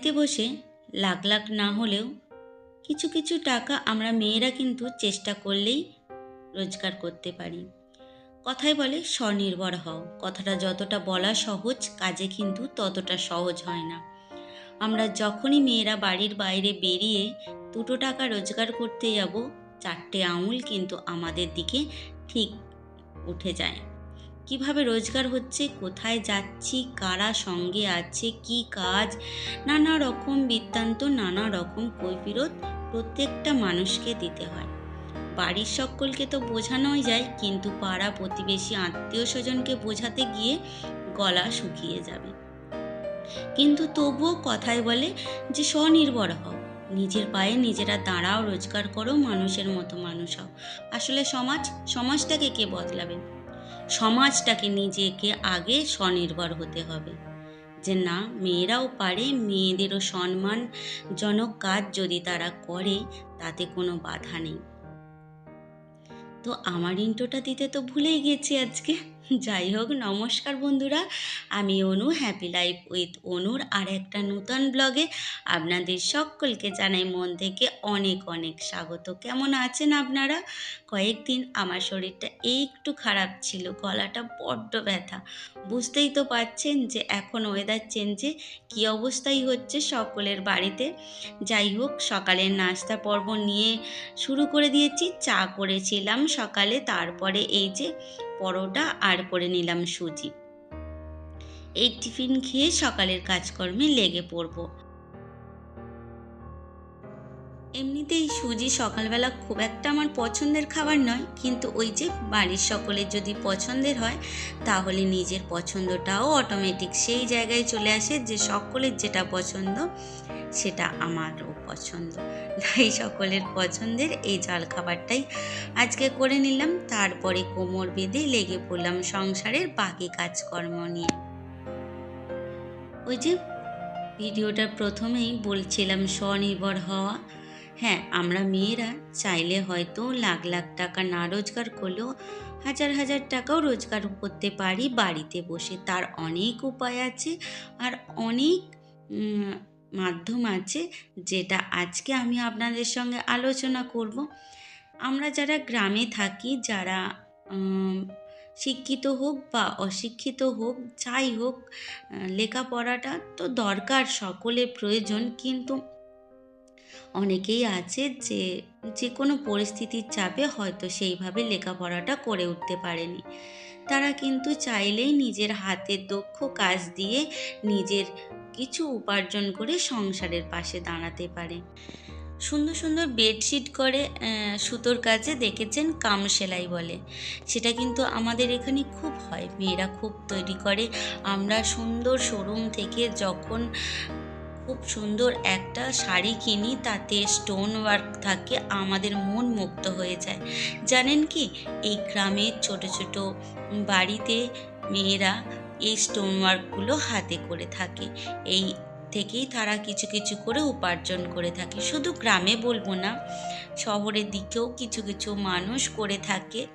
বাড়িতে বসে লাখ লাখ না হলেও কিছু কিছু টাকা আমরা মেয়েরা কিন্তু চেষ্টা করলেই রোজগার করতে পারি। কথায় বলে, স্বনির্ভর হও। কথাটা যতটা বলা সহজ, কাজে কিন্তু ততটা সহজ হয় না। আমরা যখনই মেয়েরা বাড়ির বাইরে বেরিয়ে দুটো টাকা রোজগার করতে যাব, চারটে আঙুল কিন্তু আমাদের দিকে ঠিক উঠে যায়। কীভাবে রোজগার হচ্ছে, কোথায় যাচ্ছি, কারা সঙ্গে আছে, কি কাজ, নানা রকম বৃত্তান্ত, নানা রকম কৈফিরত প্রত্যেকটা মানুষকে দিতে হয়। বাড়ির সকলকে তো বোঝানোই যায়, কিন্তু পাড়া প্রতিবেশী আত্মীয় স্বজনকে বোঝাতে গিয়ে গলা শুকিয়ে যাবে। কিন্তু তবুও কথায় বলে যে, স্বনির্ভর হও। নিজের পায়ে নিজেরা দাঁড়াও, রোজগার করো, মানুষের মতো মানুষ হও। আসলে সমাজ, সমাজটাকে কে বদলাবে? সমাজটাকে নিজেকে আগে স্বনির্ভর হতে হবে। যে না, মেয়েরাও পারে, মেয়েদেরও সম্মানজনক কাজ যদি তারা করে, তাতে কোনো বাধা নেই। তো আমার ইন্টোটা দিতে তো ভুলেই গেছি আজকে। যাই হোক, নমস্কার বন্ধুরা। আমি অনু হ্যাপি লাইফ উইথ অনুর আর একটা নতুন ব্লগে আপনাদের সকলকে জানাই মন থেকে অনেক অনেক স্বাগত। কেমন আছেন আপনারা? কয়েকদিন আমার শরীরটা একটু খারাপ ছিল, গলাটা বড্ড ব্যথা। বুঝতেই তো পাচ্ছেন যে এখন ওয়েদার চেঞ্জে কী অবস্থাই হচ্ছে সকলের বাড়িতে। যাই হোক, সকালের নাস্তা পর্ব নিয়ে শুরু করে দিয়েছি, চা করেছিলাম সকালে, তারপরে এই যে পরোটা আর করে নিলাম সুজি। এই টিফিন খেয়ে সকালের কাজকর্মে লেগে পড়ব। এমনিতেই সুজি সকালবেলা খুব একটা আমার পছন্দের খাবার নয়, কিন্তু ওই যে বাড়ির সকলের যদি পছন্দের হয়, তাহলে নিজের পছন্দটাও অটোমেটিক সেই জায়গায় চলে আসে যে সকলের যেটা পছন্দ, সেটা আমারও পছন্দ। তাই সকলের পছন্দের এই জল খাবারটাই আজকে করে নিলাম, তারপরে কোমর বেঁধে লেগে পড়লাম সংসারের বাকি কাজকর্ম নিয়ে। ওই যে ভিডিওটার প্রথমেই বলছিলাম স্বনির্ভর হওয়া হ্যাঁ আমরা মেয়েরা চাইলে হয়তো লাখ লাখ টাকা না রোজগার করলেও হাজার হাজার টাকাও রোজগার করতে পারি বাড়িতে বসে। তার অনেক উপায় আছে আর অনেক মাধ্যম আছে যেটা আজকে আমি আপনাদের সঙ্গে আলোচনা করব। আমরা যারা গ্রামে থাকি, যারা শিক্ষিত হোক বা অশিক্ষিত হোক, যাই হোক লেখাপড়াটা তো দরকার, সকলের প্রয়োজন। কিন্তু অনেকেই আছে যে যে কোনো পরিস্থিতির চাপে হয়তো সেইভাবে লেখাপড়াটা করে উঠতে পারেনি। তারা কিন্তু চাইলেই নিজের হাতের দক্ষ কাজ দিয়ে নিজের কিছু উপার্জন করে সংসারের পাশে দাঁড়াতে পারে। সুন্দর সুন্দর বেডশিট করে সুতোর কাজে দেখেছেন কাম সেলাই বলে। সেটা কিন্তু আমাদের এখানে খুব হয়। মেয়েরা খুব তৈরি করে। আমরা সুন্দর শোরুম থেকে যখন খুব সুন্দর একটা শাড়ি কিনি, তাতে স্টোন ওয়ার্ক থাকে, আমাদের মন মুক্ত হয়ে যায়। জানেন কি? এই গ্রামের ছোট ছোট বাড়িতে মেয়েরা এই স্টোন ওয়ার্কগুলো হাতে করে থাকে। এই থেকেই তারা কিছু কিছু করে উপার্জন করে থাকে। শুধু গ্রামে বলব না, শহরের দিকেও কিছু কিছু মানুষ করে থাকে।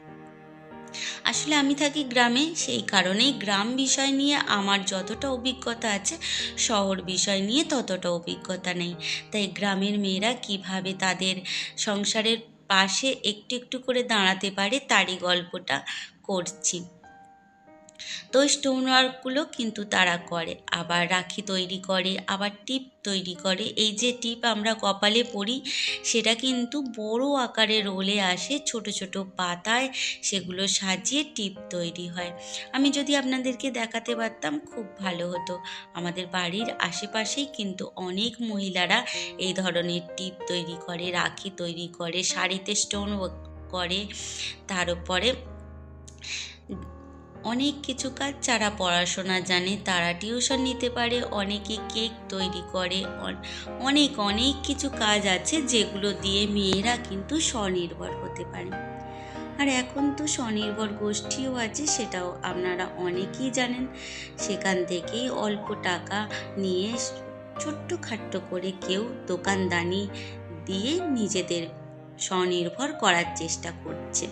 আসলে আমি থাকি গ্রামে, সেই কারণেই গ্রাম বিষয় নিয়ে আমার যতটা অভিজ্ঞতা আছে, শহর বিষয় নিয়ে ততটা অভিজ্ঞতা নেই। তাই গ্রামের মেয়েরা কীভাবে তাদের সংসারের পাশে একটু একটু করে দাঁড়াতে পারে, তারই গল্পটা করছি। তো স্টোন ওয়ার্কগুলো কিন্তু তারা করে, আবার রাখি তৈরি করে, আবার টিপ তৈরি করে। এই যে টিপ আমরা কপালে পরি সেটা কিন্তু বড় আকারে রোলে আসে, ছোট ছোট পাতায় সেগুলো সাজিয়ে টিপ তৈরি হয়। আমি যদি আপনাদেরকে দেখাতে পারতাম, খুব ভালো হতো। আমাদের বাড়ির আশেপাশেই কিন্তু অনেক মহিলারা এই ধরনের টিপ তৈরি করে, রাখি তৈরি করে, শাড়িতে স্টোন করে। তার উপরে অনেক কিছু কাজ যারা পড়াশোনা জানে তারা টিউশন নিতে পারে, অনেকে কেক তৈরি করে, অন- অনেক অনেক কিছু কাজ আছে যেগুলো দিয়ে মেয়েরা কিন্তু স্বনির্ভর হতে পারে। আর এখন তো স্বনির্ভর গোষ্ঠীও আছে সেটাও আপনারা অনেকেই জানেন। সেখান থেকেই অল্প টাকা নিয়ে ছোট্ট খাট্ট করে কেউ দোকানদানি দিয়ে নিজেদের স্বনির্ভর করার চেষ্টা করছে।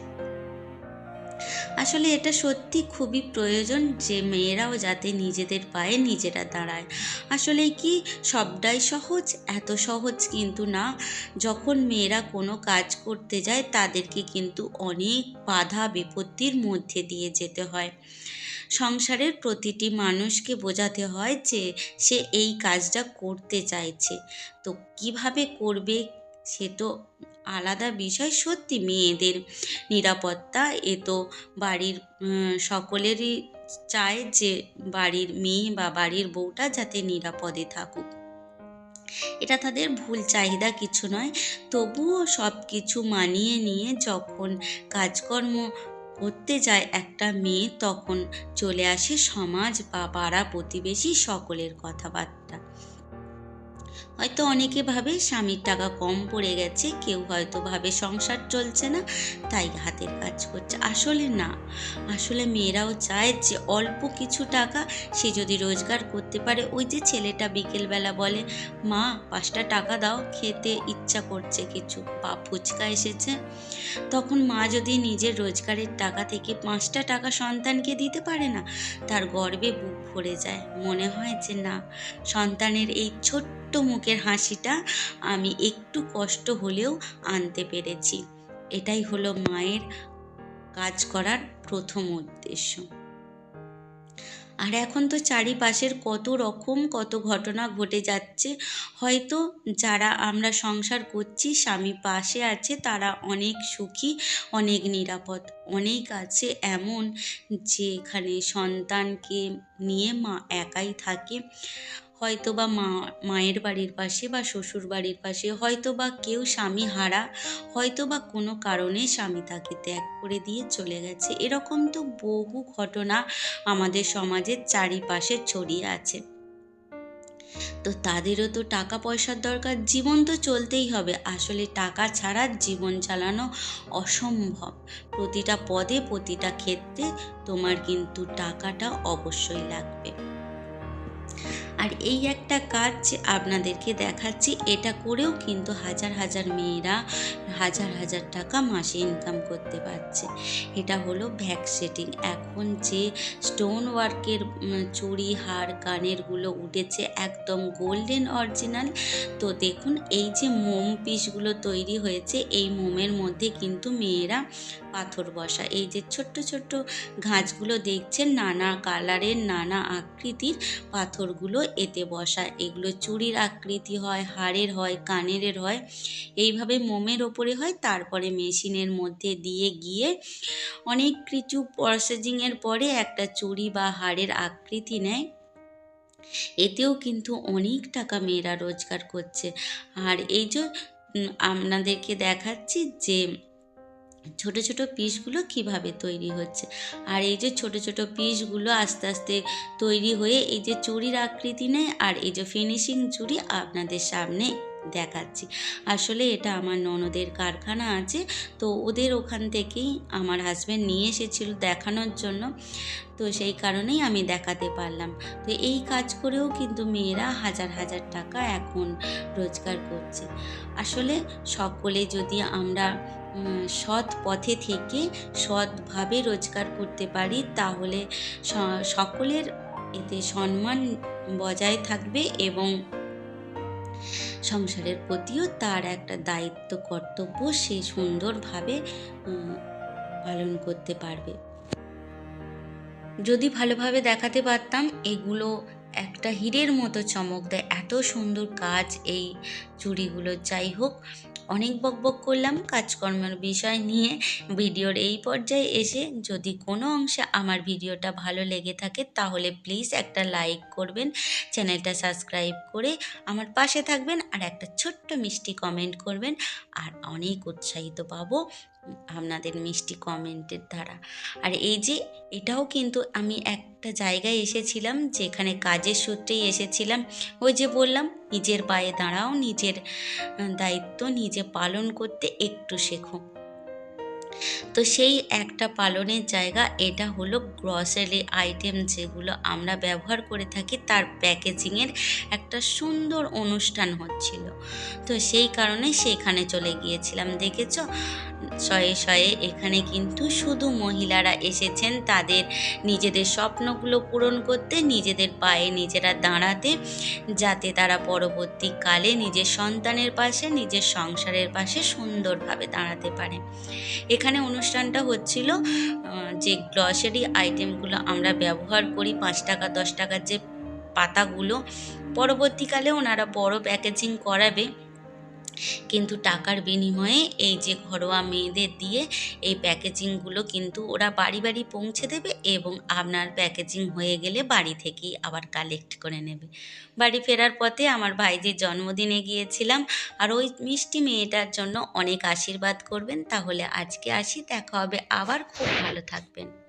আসলে এটা সত্যি খুবই প্রয়োজন যে মেয়েরাও যাতে নিজেদের পায়ে নিজেরা দাঁড়ায়। আসলে কি সবটাই সহজ? এত সহজ কিন্তু না। যখন মেয়েরা কোনো কাজ করতে যায়, তাদেরকে কিন্তু অনেক বাধা বিপত্তির মধ্যে দিয়ে যেতে হয়। সংসারের প্রতিটি মানুষকে বোঝাতে হয় যে সে এই কাজটা করতে চাইছে। তো কীভাবে করবে, সে তো আলাদা বিষয় সত্যি মেয়েদের। নিরাপত্তা এ তো বাড়ির সকলেরই চায় যে বাড়ির মেয়ে বা বাড়ির বউটা যাতে নিরাপদে থাকুক। এটা তাদের ভুল চাহিদা কিছু নয়। তবুও সব কিছু মানিয়ে নিয়ে যখন কাজকর্ম করতে যায় একটা মেয়ে, তখন চলে আসে সমাজ বা পাড়া প্রতিবেশী সকলের কথাবার্তা। হয়তো অনেকে ভাবে স্বামীর টাকা কম পড়ে গেছে, কেউ হয়তো ভাবে সংসার চলছে না, তাই হাতের কাজ করছে। আসলে না। আসলে মেয়েরাও চায় যে অল্প কিছু টাকা সে যদি রোজগার করতে পারে। ওই যে ছেলেটা বিকেলবেলা বলে, মা, পাঁচটা টাকা দাও, খেতে ইচ্ছা করছে কিছু। বা ফুচকা এসেছে। তখন মা যদি নিজের রোজগারের টাকা থেকে পাঁচটা টাকা সন্তানকে দিতে পারে না, তার গর্বে বুক ভরে যায়। মনে হয় যে না, সন্তানের এই ছোট্ট মুখের হাসিটা আমি একটু কষ্ট হলেও আনতে পেরেছি। এটাই হলো মায়ের কাজ করার প্রথম উদ্দেশ্য। আর এখন তো চারিপাশের কত রকম, কত ঘটনা ঘটে যাচ্ছে। হয়তো যারা আমরা সংসার করছি, স্বামী পাশে আছে, তারা অনেক সুখী, অনেক নিরাপদ, অনেক আছে এমন যে এখানে সন্তানকে নিয়ে মা একাই থাকে। হয়তো বা মা, মায়ের বাড়ির পাশে বা শ্বশুর বাড়ির পাশে হয়তো বা কেউ স্বামী হারা হয়তো বা কোনো কারণে স্বামী তাকে ত্যাগ করে দিয়ে চলে গেছে। এরকম তো বহু ঘটনা আমাদের সমাজের চারিপাশে ছড়িয়ে আছে। তো তাদেরও তো টাকা পয়সার দরকার, জীবন তো চলতেই হবে। আসলে টাকা ছাড়া জীবন চালানো অসম্ভব। প্রতিটা পদে, প্রতিটা ক্ষেত্রে তোমার কিন্তু টাকাটা অবশ্যই লাগবে। আর এই একটা কাজ আপনাদেরকে দেখাচ্ছি, এটা করেও কিন্তু হাজার হাজার মেয়েরা হাজার হাজার টাকা মাসে ইনকাম করতে পারছে। এটা হলো ভ্যাক সেটিং এখন যে স্টোন ওয়ার্কের চুড়ি, হার কানেরগুলো উঠেছে একদম গোল্ডেন অরিজিনাল তো দেখুন, এই যে মোম পিসগুলো তৈরি হয়েছে, এই মোমের মধ্যে কিন্তু মেয়েরা পাথর বসা। এই যে ছোট্ট ছোট্ট ঘাঁচগুলো দেখছেন, নানা কালারের নানা আকৃতির পাথরগুলো এতে বসা। এগুলো চুড়ির আকৃতি হয়, হাড়ের হয়, কানেরের হয়। এইভাবে মোমের ওপরে হয়, তারপরে মেশিনের মধ্যে দিয়ে গিয়ে অনেক কিছু প্রসেসিংয়ের পরে একটা চুড়ি বা হাড়ের আকৃতি নেয়। এতেও কিন্তু অনেক টাকা মেয়েরা রোজগার করছে। আর এই যে আপনাদেরকে দেখাচ্ছি যে ছোট ছোট পিসগুলো কীভাবে তৈরি হচ্ছে? আর এই যে ছোট ছোট পিসগুলো আস্তে আস্তে তৈরি হয়ে এই যে চুড়ির আকৃতি নেয় আর এই যে ফিনিশিং চুড়ি আপনাদের সামনে দেখাচ্ছি। আসলে এটা আমার ননদের কারখানা আছে, তো ওদের ওখান থেকেই আমার হাজব্যান্ড নিয়ে এসেছিল দেখানোর জন্য, তো সেই কারণেই আমি দেখাতে পারলাম। তো এই কাজ করেও কিন্তু মেয়েরা হাজার হাজার টাকা এখন রোজগার করছে। আসলে সকলে যদি আমরা সৎ পথে থেকে সৎভাবে রোজগার করতে পারি, তাহলে সকলের এতে সম্মান বজায় থাকবে এবং সংসারের প্রতিও তার একটা দায়িত্ব, কর্তব্য সে সুন্দরভাবে পালন করতে পারবে। যদি ভালোভাবে দেখাতে পারতাম, এগুলো একটা হীরের মতো চমক দেয়। এত সুন্দর কাজ এই চুড়িগুলো। যাই হোক অনেক বকবক করলাম কাজকর্মের বিষয় নিয়ে। ভিডিওর এই পর্যায়ে এসে যদি কোনো অংশে আমার ভিডিওটা ভালো লেগে থাকে তাহলে প্লিজ একটা লাইক করবেন, চ্যানেলটা সাবস্ক্রাইব করে আমার পাশে থাকবেন আর একটা ছোট্ট মিষ্টি কমেন্ট করবেন। আর অনেক উৎসাহিত পাবো আপনাদের মিষ্টি কমেন্টের দ্বারা। আর এই যে, এটাও কিন্তু আমি একটা জায়গায় এসেছিলাম, যেখানে কাজের সূত্রেই এসেছিলাম। ওই যে বললাম, নিজের পায়ে দাঁড়াও, নিজের দায়িত্ব নিজে পালন করতে একটু শেখো। তো সেই একটা পালনের জায়গা, এটা হলো গ্রসারি আইটেম যেগুলো আমরা ব্যবহার করে থাকি, তার প্যাকেজিংয়ের একটা সুন্দর অনুষ্ঠান হচ্ছিল। তো সেই কারণে সেখানে চলে গিয়েছিলাম, দেখেছ? শয়ে শয়ে এখানে কিন্তু শুধু মহিলারা এসেছেন, তাদের নিজেদের স্বপ্নগুলো পূরণ করতে, নিজেদের পায়ে নিজেরা দাঁড়াতে, যাতে তারা পরবর্তীকালে নিজের সন্তানের পাশে, নিজের সংসারের পাশে সুন্দরভাবে দাঁড়াতে পারে। এখানে অনুষ্ঠানটা হচ্ছিল যে গ্লসারি আইটেমগুলো আমরা ব্যবহার করি, পাঁচ টাকা, দশ টাকার যে পাতাগুলো, পরবর্তীকালে ওনারা বড় প্যাকেজিং করাবে। কিন্তু টাকার বিনিময়ে এই যে ঘরোয়া মেয়েদের দিয়ে এই প্যাকেজিংগুলো কিন্তু ওরা বাড়ি বাড়ি পৌঁছে দেবে এবং আপনার প্যাকেজিং হয়ে গেলে বাড়ি থেকেই আবার কালেক্ট করে নেবে। বাড়ি ফেরার পথে আমার ভাইদের জন্মদিনে গিয়েছিলাম আর ওই মিষ্টি মেয়েটার জন্য অনেক আশীর্বাদ করবেন। তাহলে আজকে আসি, দেখা হবে। আবার খুব ভালো থাকবেন।